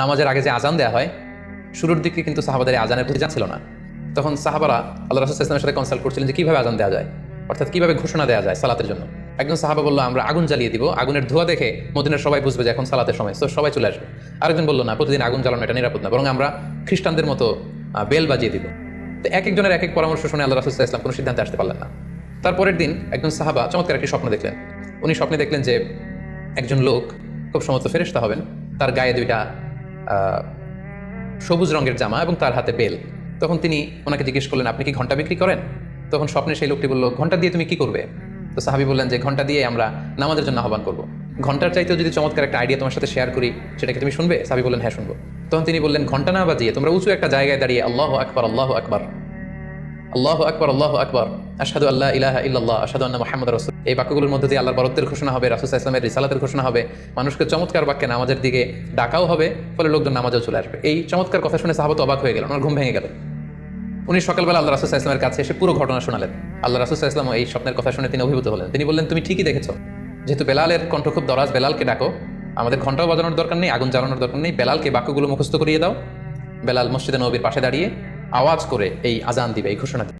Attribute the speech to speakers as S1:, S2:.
S1: নামাজের আগে যে আজান দেওয়া হয়, শুরুর দিকে কিন্তু সাহাবাদের আজানের প্রতি ছিল না। তখন সাহাবারা আল্লাহ রাসুল ইসলামের সাথে কনসাল্ট করছিলেন যে কীভাবে আজান দেওয়া যায়, অর্থাৎ কীভাবে ঘোষণা দেওয়া যায় সালাতের জন্য। একজন সাহাবা বলল, আমরা আগুন জ্বালিয়ে দিব, আগুনের ধোঁয়া দেখে মদিনের সবাই বুঝবে যে এখন সালাতের সময়, তো সবাই চলে আসবে। আরেকজন বলল, না, প্রতিদিন আগুন জ্বালানো এটা নিরাপদ না, বরং আমরা খ্রিস্টানদের মতো বেল বাজিয়ে দিব। তো এক একজনের এক এক পরামর্শ শুনে আল্লাহ রাসুল ইসলাম কোনো সিদ্ধান্তে আসতে পারলেন না। তারপরের দিন একজন সাহাবা চমৎকার একটি স্বপ্ন দেখলেন। উনি স্বপ্নে দেখলেন যে একজন লোক খুব সমস্ত ফেরেস্তা হবেন, তার গায়ে দুইটা সবুজ রঙের জামা এবং তার হাতে বেল। তখন তিনি ওনাকে জিজ্ঞেস করলেন, আপনি কি ঘণ্টা বিক্রি করেন? তখন স্বপ্নে সেই লোকটি বলল ঘণ্টা দিয়ে তুমি কি করবে? তো সাহাবি বললেন যে ঘণ্টা দিয়ে আমরা নামাজের জন্য আহ্বান করব। ঘণ্টার চাইতেও যদি চমৎকার একটা আইডিয়া তোমার সাথে শেয়ার করি, সেটাকে তুমি শুনবে? সাহাবি বললেন হ্যাঁ শুনব। তখন তিনি বললেন ঘণ্টা না বাজিয়ে তোমরা উঁচু একটা জায়গায় দাঁড়িয়ে আল্লাহ আকবর আল্লাহ আকবর। আল্লাহ আকবর আল্লাহ আকবর। আশহাদু আল্লাহ ইলাহা ইল্লাল্লাহ, আশহাদু আন্না মুহাম্মদ রাসূল এই বাক্যগুলোর মধ্যে দিয়ে আল্লাহর বরত্বের ঘোষণা হবে, রাসূল ওয়াসাল্লামের রিসালাতের ঘোষণা হবে। মানুষকে চমৎকার বাক্যে নামাজের দিকে ডাকাও হবে, ফলে লোকজন নামাজেও চলে আসবে। এই চমৎকার কথা শুনে সাহাবত অবাক হয়ে গেল ওনার ঘুম ভেঙে গেল। উনি সকালবেলা আল্লাহ রাসূল ওয়াসাল্লামের কাছে এসে পুরো ঘটনা শোনালেন। আল্লাহ রাসূল ওয়াসাল্লাম এই স্বপ্নের কথা শুনে তিনি অভিভূত হলেন। তিনি বললেন, তুমি ঠিকই দেখেছ। যেহেতু বেলালের কণ্ঠ খুব দরাজ, বেলালকে ডাকো। আমাদের ঘন্টাও বাজানোর দরকার নেই, আগুন জ্বালানোর দরকার নেই। বেলালকে বাক্যগুলো মুখস্থ করিয়ে দাও। বেলাল মসজিদে নবীর পাশে দাঁড়িয়ে আওয়াজ করে এই আজান দিবে এই ঘোষণা দিবে।